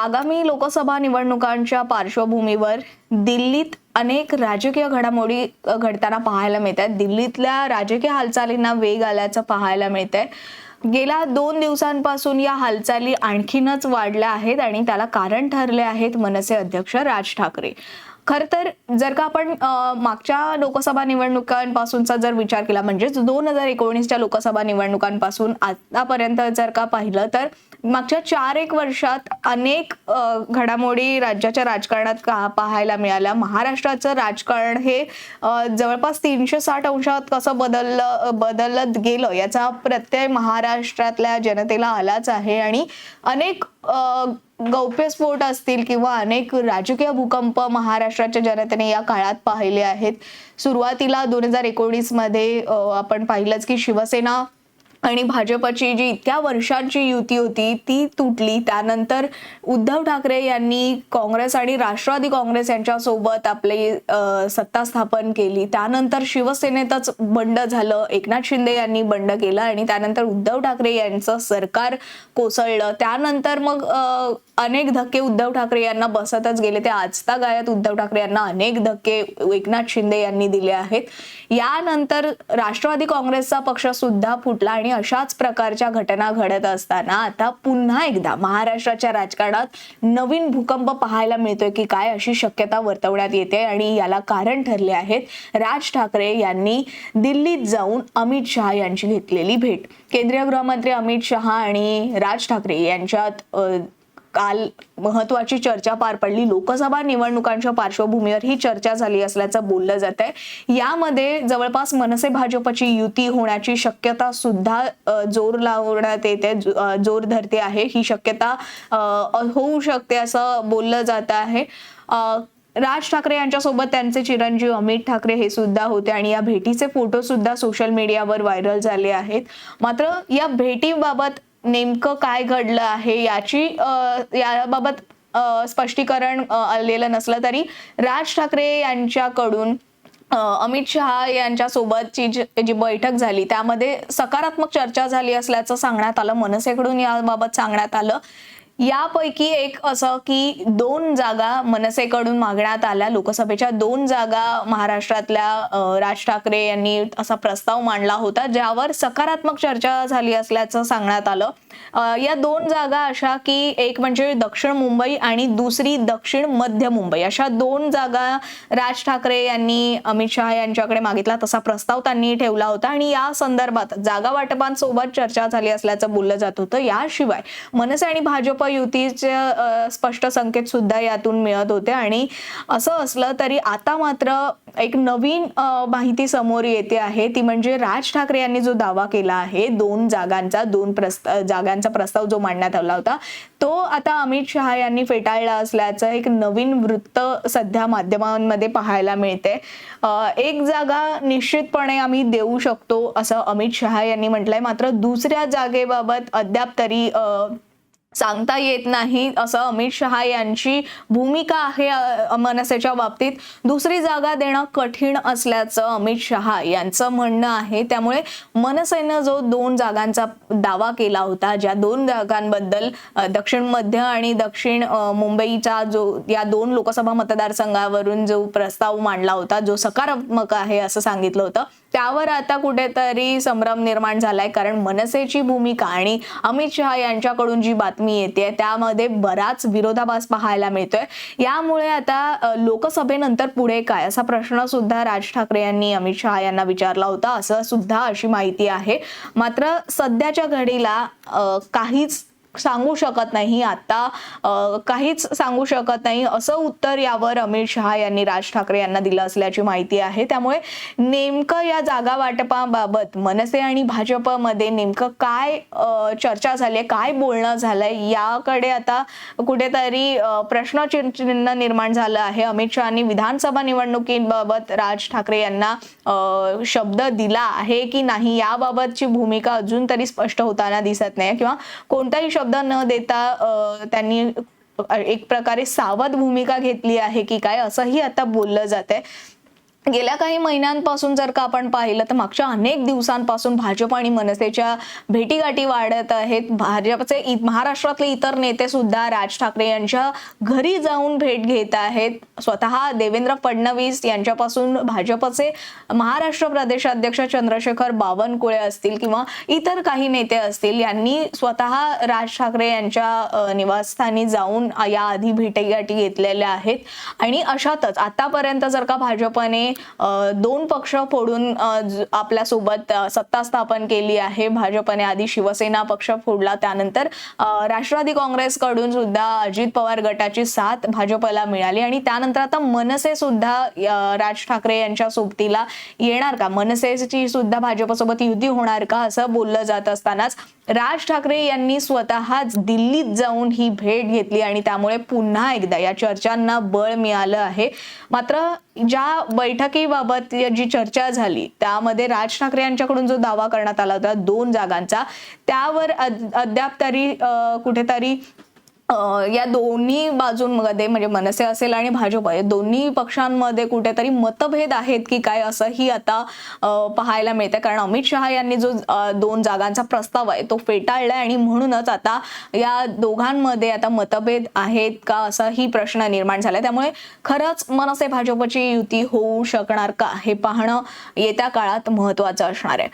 आगामी लोकसभा निवडणुकांच्या पार्श्वभूमीवर दिल्लीत अनेक राजकीय घडामोडी घडताना पाहायला मिळत आहेत दिल्लीतल्या राजकीय हालचालींना वेग आल्याचं पाहायला मिळत आहे गेल्या दोन दिवसांपासून या हालचाली आणखीनच वाढल्या आहेत आणि त्याला कारण ठरले आहेत मनसे अध्यक्ष राज ठाकरे. खर तर जर का आपण मागच्या लोकसभा निवडणुकांपासूनचा जर विचार केला म्हणजेच दोन हजार एकोणीसच्या लोकसभा निवडणुकांपासून आतापर्यंत जर का पाहिलं तर मागच्या चार एक वर्षात अनेक घडामोडी राज्याच्या राजकारणात का पाहायला मिळाल्या. महाराष्ट्राचं राजकारण हे जवळपास तीनशे साठ अंशात कसं बदललं बदलत गेलं याचा प्रत्यय महाराष्ट्रातल्या जनतेला आलाच आहे. आणि अनेक गौप्यस्फोट असतील किंवा अनेक राजकीय भूकंप महाराष्ट्राच्या जनतेने या काळात पाहिले आहेत. सुरुवातीला दोन हजार एकोणीसमध्ये आपण पाहिलंच की शिवसेना आणि भाजपची जी इतक्या वर्षांची युती होती ती तुटली. त्यानंतर उद्धव ठाकरे यांनी काँग्रेस आणि राष्ट्रवादी काँग्रेस यांच्यासोबत आपली सत्ता स्थापन केली. त्यानंतर शिवसेनेतच बंड झालं. एकनाथ शिंदे यांनी बंड केलं आणि त्यानंतर उद्धव ठाकरे यांचं सरकार कोसळलं. त्यानंतर मग अनेक धक्के उद्धव ठाकरे यांना बसतच गेले. ते आजता गायत उद्धव ठाकरे यांना अनेक धक्के एकनाथ शिंदे यांनी दिले आहेत. यानंतर राष्ट्रवादी काँग्रेसचा पक्ष सुद्धा फुटला आणि अशाच प्रकारच्या घटना घडत असताना आता पुन्हा एकदा महाराष्ट्राच्या राजकारणात नवीन भूकंप पाहायला मिळतोय की काय अशी शक्यता वर्तवण्यात येते आणि याला कारण ठरले आहेत राज ठाकरे यांनी दिल्लीत जाऊन अमित शहा यांची घेतलेली भेट. केंद्रीय गृहमंत्री अमित शहा आणि राज ठाकरे यांच्यात काल महत्वाची चर्चा पार पडली. लोकसभा निवडणुकांच्या पार्श्वभूमीवर ही चर्चा झाली असल्याचं बोललं जात आहे यामध्ये जवळपास मनसे भाजपची युती होण्याची शक्यता सुद्धा जोर लावण्यात येते जोर धरते आहे. ही शक्यता होऊ शकते असं बोललं जात आहे. राज ठाकरे यांच्यासोबत त्यांचे चिरंजीव अमित ठाकरे हे सुद्धा होते आणि या भेटीचे फोटो सुद्धा सोशल मीडियावर व्हायरल झाले आहेत. मात्र या भेटीबाबत नेमकं काय घडलं आहे याची याबाबत स्पष्टीकरण आलेलं नसलं तरी राज ठाकरे यांच्याकडून अमित शहा यांच्या सोबतची जी जी बैठक झाली त्यामध्ये सकारात्मक चर्चा झाली असल्याचं सांगण्यात आलं मनसेकडून याबाबत सांगण्यात आलं. यापैकी एक असं की दोन जागा मनसेकडून मागण्यात आल्या. लोकसभेच्या दोन जागा महाराष्ट्रातल्या राज ठाकरे यांनी असा प्रस्ताव मांडला होता ज्यावर सकारात्मक चर्चा झाली असल्याचं सांगण्यात आलं. या दोन जागा अशा की एक म्हणजे दक्षिण मुंबई आणि दुसरी दक्षिण मध्य मुंबई. अशा दोन जागा राज ठाकरे यांनी अमित शहा यांच्याकडे मागितला तसा प्रस्ताव त्यांनी ठेवला होता. आणि या संदर्भात जागा वाटपांसोबत चर्चा झाली असल्याचं बोललं जात होतं. याशिवाय मनसे आणि भाजप युतीचे स्पष्ट संकेत सुद्धा यातून मिळत होते. आणि असं असलं तरी आता मात्र एक नवीन माहिती समोर येते आहे. ती म्हणजे राज ठाकरे यांनी जो दावा केला आहे दोन जागांचा दोन प्रस्ताव जागांचा प्रस्ताव जो मांडण्यात आला होता तो आता अमित शहा यांनी फेटाळला असल्याचं एक नवीन वृत्त सध्या माध्यमांमध्ये पाहायला मिळते. एक जागा निश्चितपणे आम्ही देऊ शकतो असं अमित शहा यांनी म्हटलंय. मात्र दुसऱ्या जागेबाबत अद्याप तरी सांगता येत नाही असं अमित शहा यांची भूमिका आहे मनसेच्या बाबतीत. दुसरी जागा देणं कठीण असल्याचं अमित शहा यांचं म्हणणं आहे. त्यामुळे मनसेनं जो दोन जागांचा दावा केला होता ज्या दोन जागांबद्दल दक्षिण मध्य आणि दक्षिण मुंबईचा जो या दोन लोकसभा मतदारसंघावरून जो प्रस्ताव मांडला होता जो सकारात्मक आहे असं सांगितलं होतं. त्यावर आता कुठेतरी संभ्रम निर्माण झालाय कारण मनसेची भूमिका आणि अमित शहा यांच्याकडून जी बातमी येते. त्यामध्ये बराच विरोधाभास पाहायला मिळतोय. यामुळे आता लोकसभेनंतर पुढे काय? असा प्रश्न सुद्धा राज ठाकरे यांनी अमित शहा यांना विचारला होता. असं सुद्धा अशी माहिती आहे. मात्र सध्याच्या घडीला काहीच सांगू शकत नाही. आता काहीच सांगू शकत नाही. असं उत्तर यावर अमित शहा यांनी राज ठाकरे यांना दिलं असल्याची माहिती आहे. त्यामुळे नेमकं या जागा वाटपाबाबत मनसे आणि भाजपमध्ये नेमकं काय चर्चा झाली आहे काय बोलणं झालंय याकडे आता कुठेतरी प्रश्न प्रश्नचिन्ह निर्माण झालं आहे. अमित शहानी विधानसभा निवडणुकीबाबत राज ठाकरे यांना शब्द दिला आहे की नाही याबाबतची भूमिका अजून तरी स्पष्ट होताना दिसत नाही किंवा कोणताही शब्द न देता त्यांनी एक प्रकारे सावध भूमिका घेतली आहे की काय असंही आता बोललं जात आहे गेल्या काही महिन्यांपासून जर का आपण पाहिलं तर मागच्या अनेक दिवसांपासून भाजप आणि मनसेच्या भेटीगाठी वाढत आहेत. भाजपचे इ- महाराष्ट्रातले इतर नेते सुद्धा राज ठाकरे यांच्या घरी जाऊन भेट घेत आहेत. स्वतः देवेंद्र फडणवीस यांच्यापासून भाजपचे महाराष्ट्र प्रदेशाध्यक्ष चंद्रशेखर बावनकुळे असतील किंवा इतर काही नेते असतील यांनी स्वतः राज ठाकरे यांच्या निवासस्थानी जाऊन याआधी भेटीगाठी घेतलेल्या आहेत. आणि अशातच आतापर्यंत जर का भाजपने दोन पक्ष फोडून आपल्यासोबत सत्ता स्थापन केली आहे. भाजपने आधी शिवसेना पक्ष फोडला त्यानंतर राष्ट्रवादी काँग्रेसकडून सुद्धा अजित पवार गटाची साथ भाजपला मिळाली. आणि त्यानंतर आता मनसे सुद्धा राज ठाकरे यांच्या सोबतीला येणार का? मनसेची सुद्धा भाजपसोबत युती होणार का? असं बोललं जात असतानाच राज ठाकरे यांनी स्वतःच दिल्लीत जाऊन ही भेट घेतली आणि त्यामुळे पुन्हा एकदा या चर्चांना बळ मिळालं आहे. मात्र ज्या बैठकीबाबत जी चर्चा झाली त्यामध्ये राज ठाकरे यांच्याकडून जो दावा करण्यात आला होता दोन जागांचा त्यावर अद्याप तरी कुठेतरी या दोन्ही बाजूंमध्ये म्हणजे मनसे असेल आणि भाजप या दोन्ही पक्षांमध्ये कुठेतरी मतभेद आहेत की काय असंही आता पाहायला मिळतं कारण अमित शहा यांनी जो दोन जागांचा प्रस्ताव आहे तो फेटाळलाय आणि म्हणूनच आता या दोघांमध्ये आता मतभेद आहेत का असाही प्रश्न निर्माण झाला त्यामुळे खरंच मनसे भाजपची युती होऊ शकणार का हे पाहणं येत्या काळात महत्वाचं असणार आहे.